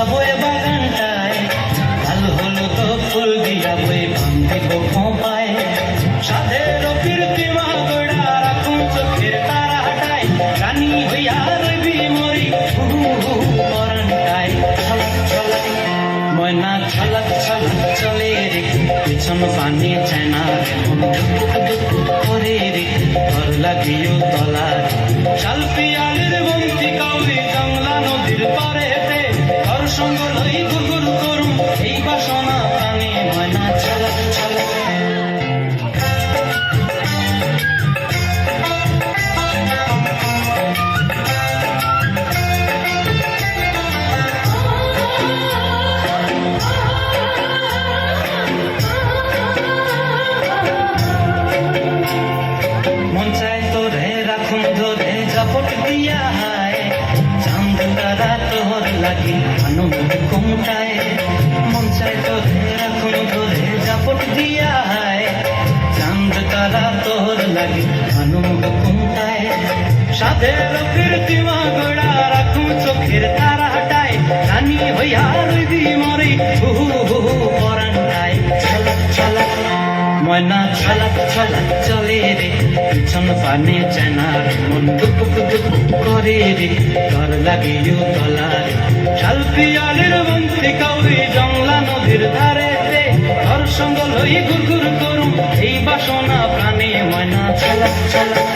যাব বাগানটায়। লাল হলুদ ফুল দিয়া বই দিব খোঁপায় সাধের কীর্তি মা রাখুন চোখের তারাটায়। রানী হইয়া রবি মরি পরানটায় ছলক ছলক, ময়না, ছলক ছলক, চলে রে। পিছন পানি দুপুক দুপুক করে রে। ঘর লাগিও তলা রে। লাগি আনন্দ কমটায় মন চায় তোরে রাখুন ধরে জাপট দিয়া হায় চাঁদ তারা তোর লাগি আনন্দ কমটায় সাধের কীর্তি মা গোড়া রাখুন চোখের তারা হাটায় রানী হইয়া রইবি মরি হু হু হু পরান্টায় ছলক ছলক ময়না ছলক ছলক চলে পিছন পানে চেনার মন দুপুক দুপুক করে রে। ঘর লাগিও তলার রে শাল পিয়ালির বন্তি কাউরি জংলা নদীর ধারে রে। ঘর সঙ্গ লই ঘুর করুম, এই বাসনা প্রাণে ময়না ছলক ছলক